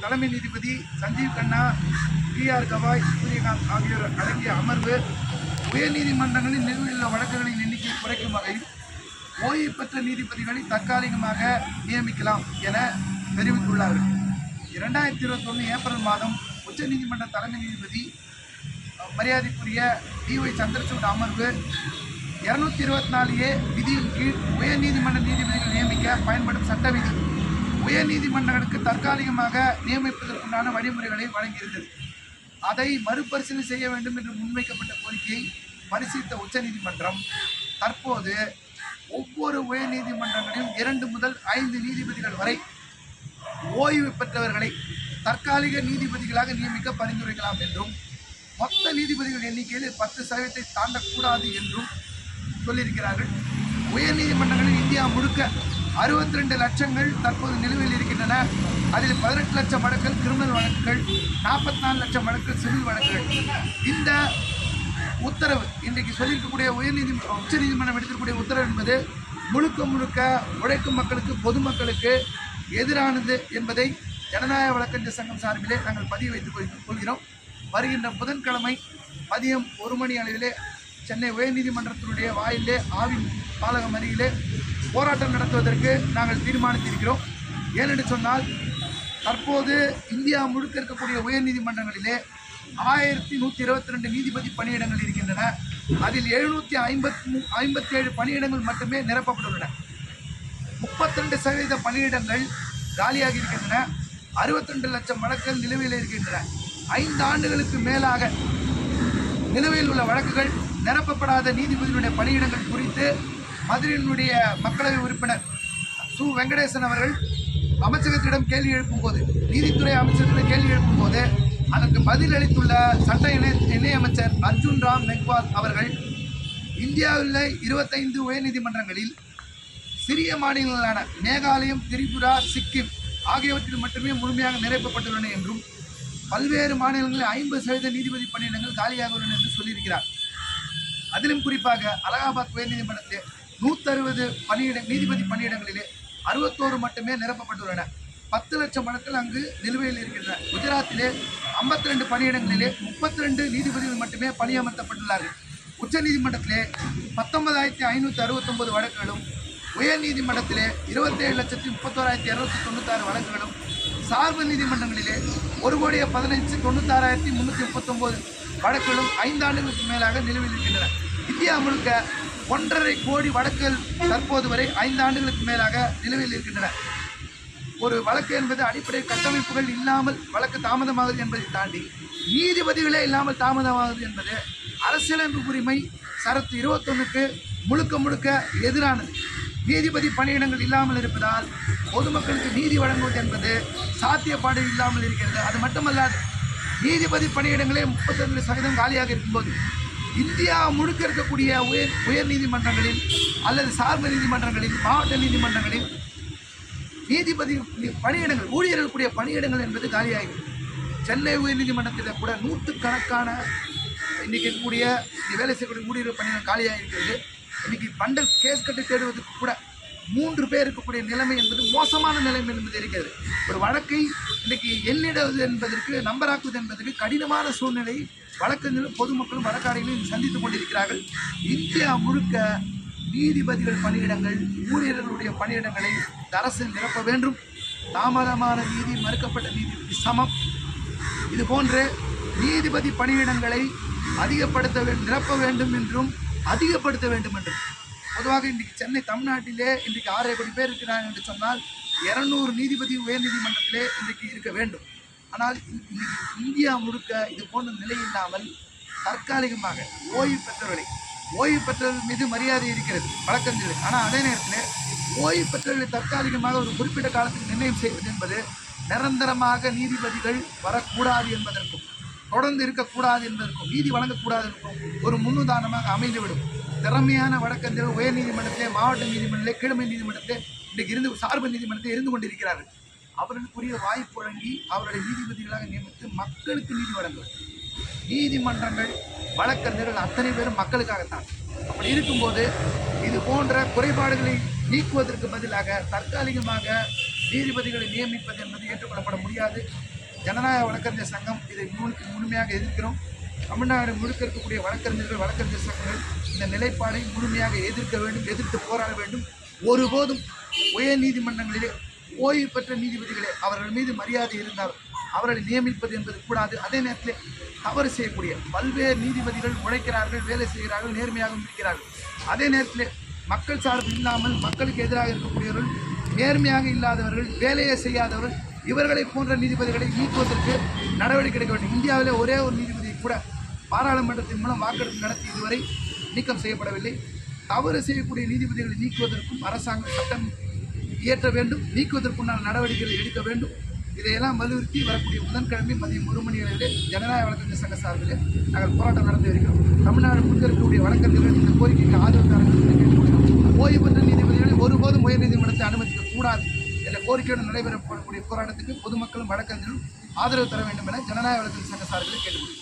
தலைமை நீதிபதி Sanjiv Khanna B R Gavai Suryakant ஆகியோர் அடங்கிய அமர்வு உயர்நீதிமன்றங்களில் நிலுவையில் உள்ள வழக்குகளின் எண்ணிக்கை குறைக்கும் வகையில் ஓய்வு பெற்ற நீதிபதிகளை தற்காலிகமாக நியமிக்கலாம் என தெரிவித்துள்ளார்கள். இரண்டாயிரத்தி இருபத்தொன்று ஏப்ரல் மாதம் உச்சநீதிமன்ற தலைமை நீதிபதி மரியாதைக்குரிய டிஒய் சந்திரசூட் அமர்வு இருநூத்தி இருபத்தி நாலு ஏ விதியின் கீழ் உயர்நீதிமன்ற நீதிபதிகள் நியமிக்க பயன்படும் சட்ட விதி உயர்நீதிமன்றங்களுக்கு தற்காலிகமாக நியமிப்பதற்குண்டான வழிமுறைகளை வழங்கியிருந்தது. அதை மறுபரிசீலனை செய்ய வேண்டும் என்று முன்வைக்கப்பட்ட கோரிக்கையை பரிசீலித்த உச்சநீதிமன்றம் தற்போது ஒவ்வொரு உயர்நீதிமன்றங்களிலும் இரண்டு முதல் ஐந்து நீதிபதிகள் வரை ஓய்வு பெற்றவர்களை தற்காலிக நீதிபதிகளாக நியமிக்க பரிந்துரைக்கலாம் என்றும் மொத்த நீதிபதிகள் எண்ணிக்கையில் பத்து சதவீதத்தை தாண்டக்கூடாது என்றும் சொல்லியிருக்கிறார்கள். உயர்நீதிமன்றங்களில் இந்தியா முழுக்க 62 லட்சங்கள் தற்போது நிலுவையில் இருக்கின்றன. அதில் பதினெட்டு லட்சம் வழக்குகள் கிரிமினல் வழக்குகள் நாற்பத்தி நாலு லட்சம் வழக்குகள் சிவில் வழக்குகள். இந்த உத்தரவு இன்றைக்கு சொல்லியிருக்கக்கூடிய உயர்நீதி உச்சநீதிமன்றம் எடுத்திருக்கக்கூடிய உத்தரவு என்பது முழுக்க முழுக்க உழைக்கும் மக்களுக்கு பொதுமக்களுக்கு எதிரானது என்பதை ஜனநாயக வழக்கறிஞர் சங்கம் சார்பிலே நாங்கள் பதிவு வைத்துக் கொள்கிறோம். வருகின்ற புதன்கிழமை மதியம் ஒரு மணி அளவிலே சென்னை உயர்நீதிமன்றத்தினுடைய வாயிலே ஆவின் பாலகம் அருகிலே போராட்டம் நடத்துவதற்கு நாங்கள் தீர்மானித்திருக்கிறோம். ஏனென்று சொன்னால் தற்போது இந்தியா முழுக்க இருக்கக்கூடிய உயர்நீதிமன்றங்களிலே ஆயிரத்தி நூற்றி இருபத்தி ரெண்டு நீதிபதி பணியிடங்கள் இருக்கின்றன. அதில் எழுநூற்றி ஐம்பத்தி ஐம்பத்தி ஏழு பணியிடங்கள் மட்டுமே நிரப்பப்பட்டுள்ளன. முப்பத்தி ரெண்டு சதவீத பணியிடங்கள் காலியாக இருக்கின்றன. அறுபத்தி ரெண்டு லட்சம் வழக்குகள் நிலுவையில் இருக்கின்றன. ஐந்து ஆண்டுகளுக்கு மேலாக நிலுவையில் உள்ள வழக்குகள் நிரப்பப்படாத நீதிபதிகளுடைய பணியிடங்கள் குறித்து மதுரையினுடைய மக்களவை உறுப்பினர் சு. வெங்கடேசன் அவர்கள் அமைச்சகத்திடம் கேள்வி எழுப்பும்போது நீதித்துறை அமைச்சகத்திடம் கேள்வி எழுப்பும்போது அதற்கு பதில் அளித்துள்ள சட்ட இணை இணையமைச்சர் அர்ஜுன் ராம் மெக்வால் அவர்கள் இந்தியாவில் இருபத்தைந்து உயர்நீதிமன்றங்களில் சிறிய மாநிலங்களான மேகாலயம் திரிபுரா சிக்கிம் ஆகியவற்றில் மட்டுமே முழுமையாக நிரப்பப்பட்டுள்ளன என்றும் பல்வேறு மாநிலங்களில் ஐம்பது சதவீத நீதிபதி பணியிடங்கள் காலியாக உள்ளன என்று சொல்லியிருக்கிறார். அதிலும் குறிப்பாக அலகாபாத் உயர்நீதிமன்றத்தில் நூற்றறுபது பணியிட நீதிபதி பணியிடங்களிலே அறுபத்தோரு மட்டுமே நிரப்பப்பட்டுள்ளன. பத்து லட்சம் வழக்குகள் அங்கு நிலுவையில் இருக்கின்றன. குஜராத்திலே 52 ரெண்டு பணியிடங்களிலே முப்பத்தி ரெண்டு நீதிபதிகள் மட்டுமே பணியமர்த்தப்பட்டுள்ளார்கள். உச்சநீதிமன்றத்திலே பத்தொன்பதாயிரத்தி ஐநூற்றி அறுபத்தொம்பது வழக்குகளும் உயர் நீதிமன்றத்திலே இருபத்தேழு லட்சத்தி முப்பத்தோராயிரத்தி இரநூத்தி தொண்ணூத்தாறு வழக்குகளும் சார்பு நீதிமன்றங்களிலே ஒரு கோடியே பதினஞ்சு தொண்ணூத்தாறாயிரத்தி முந்நூற்றி முப்பத்தொம்போது வழக்குகளும் ஐந்தாண்டுகளுக்கு மேலாக நிலுவையில் இருக்கின்றன. இந்தியா முழுக்க ஒன்றரை கோடி வழக்குகள் தற்போது வரை ஐந்து ஆண்டுகளுக்கு மேலாக நிலுவையில் இருக்கின்றன. ஒரு வழக்கு என்பது அடிப்படை கட்டமைப்புகள் இல்லாமல் வழக்கு தாமதமாகுது என்பதை தாண்டி நீதிபதிகளே இல்லாமல் தாமதமாகுது என்பது அரசியலமைப்பு உரிமை சரத்து இருபத்தொன்னுக்கு முழுக்க முழுக்க எதிரானது. நீதிபதி பணியிடங்கள் இல்லாமல் இருப்பதால் பொதுமக்களுக்கு நீதி வழங்குவது என்பது சாத்தியப்பாடு இல்லாமல் இருக்கிறது. அது மட்டுமல்லாது நீதிபதி பணியிடங்களே முப்பத்தஞ்சு சதவீதம் காலியாக இருக்கும்போது இந்தியா முழுக்க இருக்கக்கூடிய உயர் உயர் நீதிமன்றங்களில் அல்லது சார்பு நீதிமன்றங்களில் மாவட்ட நீதிமன்றங்களில் நீதிபதி பணியிடங்கள் ஊழியர்களுக்குரிய பணியிடங்கள் என்பது காலியாகிறது சென்னை உயர்நீதிமன்றத்தில் கூட நூற்றுக்கணக்கான இன்னைக்கு இருக்கக்கூடிய வேலை செய்யக்கூடிய ஊழியர் பணியிடம் காலியாக இருக்கிறது இன்னைக்கு பண்டல் கேஸ் கட்டி தேடுவதற்கு கூட மூன்று பேர் இருக்கக்கூடிய நிலைமை என்பது மோசமான நிலைமை என்பது இருக்கிறது. ஒரு வழக்கை இன்னைக்கு எண்ணிடுவது என்பதற்கு நம்பராக்குவது என்பதற்கு கடினமான சூழ்நிலை வழக்கறிஞர்களும் பொதுமக்களும் வழக்காடிகளும் சந்தித்துக் கொண்டிருக்கிறார்கள். இந்தியா முழுக்க நீதிபதிகள் பணியிடங்கள் ஊழியர்களுடைய பணியிடங்களை அரசு நிரப்ப வேண்டும். தாமதமான நீதி மறுக்கப்பட்ட நீதிபதி சமம். இது போன்று நீதிபதி பணியிடங்களை அதிகப்படுத்த நிரப்ப வேண்டும் என்றும் அதிகப்படுத்த வேண்டும் என்றும். பொதுவாக இன்றைக்கு சென்னை தமிழ்நாட்டிலே இன்றைக்கு ஆறரை கோடி பேர் இருக்கிறாங்க என்று சொன்னால் இரநூறு நீதிபதி உயர்நீதிமன்றத்திலே இன்றைக்கு இருக்க வேண்டும். ஆனால் இந்தியா முழுக்க இது போன்ற நிலை இல்லாமல் தற்காலிகமாக ஓய்வு பெற்றவர்களை ஓய்வு பெற்றவர்கள் மீது மரியாதை இருக்கிறது. வழக்கறிஞர்கள் ஆனால் அதே நேரத்தில் ஓய்வு பெற்றவர்களை தற்காலிகமாக ஒரு குறிப்பிட்ட காலத்துக்கு நிர்ணயம் செய்வது என்பது நிரந்தரமாக நீதிபதிகள் வரக்கூடாது என்பதற்கும் தொடர்ந்து இருக்கக்கூடாது என்பதற்கும் நீதி வழங்கக்கூடாது என்றும் ஒரு முன்னுதாரணமாக அமைந்துவிடும். திறமையான வழக்கறிஞர்கள் உயர் நீதிமன்றத்திலே மாவட்ட நீதிமன்றத்திலே கீழமை நீதிமன்றத்திலே இன்றைக்கு இருந்து சார்பு நீதிமன்றத்தில் இருந்து கொண்டிருக்கிறார்கள். அவர்களுக்குரிய வாய்ப்பு வழங்கி அவர்களை நீதிபதிகளாக நியமித்து மக்களுக்கு நீதி வழங்குவது. நீதிமன்றங்கள் வழக்கறிஞர்கள் அத்தனை பேரும் மக்களுக்காகத்தான். அப்படி இருக்கும்போது இது போன்ற குறைபாடுகளை நீக்குவதற்கு பதிலாக தற்காலிகமாக நீதிபதிகளை நியமிப்பது என்பது ஏற்றுக்கொள்ளப்பட முடியாது. ஜனநாயக வழக்கறிஞர் சங்கம் இதை முழு முழுமையாக எதிர்க்கிறோம். தமிழ்நாடு முழுக்க இருக்கக்கூடிய வழக்கறிஞர்கள் வழக்கறிஞர் சங்கங்கள் இந்த நிலைப்பாடை முழுமையாக எதிர்க்க வேண்டும் எதிர்த்து போராட வேண்டும். ஒருபோதும் உயர் நீதிமன்றங்களிலே ஓய்வு பெற்ற நீதிபதிகளே அவர்கள் மீது மரியாதை இருந்தால் அவர்களை நியமிப்பது என்பது கூடாது. அதே நேரத்தில் தவறு செய்யக்கூடிய பல்வேறு நீதிபதிகள் உழைக்கிறார்கள் வேலை செய்கிறார்கள் நேர்மையாகவும் இருக்கிறார்கள். அதே நேரத்தில் மக்கள் சார்பு இல்லாமல் மக்களுக்கு எதிராக இருக்கக்கூடியவர்கள் நேர்மையாக இல்லாதவர்கள் வேலையை செய்யாதவர்கள் இவர்களை போன்ற நீதிபதிகளை நீக்குவதற்கு நடவடிக்கை எடுக்க வேண்டும். இந்தியாவிலே ஒரே ஒரு நீதிபதி கூட பாராளுமன்றத்தின் மூலம் வாக்கெடுப்பு நடத்தி இதுவரை நீக்கம் செய்யப்படவில்லை. தவறு செய்யக்கூடிய நீதிபதிகளை நீக்குவதற்கும் அரசாங்கம் சட்டம் இயற்ற வேண்டும் நீக்குவதற்குண்டான நடவடிக்கைகளை எடுக்க வேண்டும். இதையெல்லாம் வலியுறுத்தி வரக்கூடிய புதன்கிழமை மதியம் ஒரு மணி அளவிலே ஜனநாயக வழக்கறிஞர் சங்க சார்பிலே நாங்கள் போராட்டம் நடத்தி வருகிறோம். தமிழ்நாடு முழுக்க இருக்கக்கூடிய வழக்கறிஞர்கள் இந்த கோரிக்கைக்கு ஆதரவு தரங்கள் ஓய்வு பெற்ற நீதிபதிகளை ஒருபோதும் உயர்நீதிமன்றத்தை அனுமதிக்க கூடாது என்ற கோரிக்கையுடன் நடைபெறப்படக்கூடிய போராட்டத்துக்கு பொதுமக்களும் வழக்கறிஞர்களும் ஆதரவு தர வேண்டும் என ஜனநாயக வழக்கறிஞர் சங்க சார்பில் கேட்டுக்கொள்கிறோம்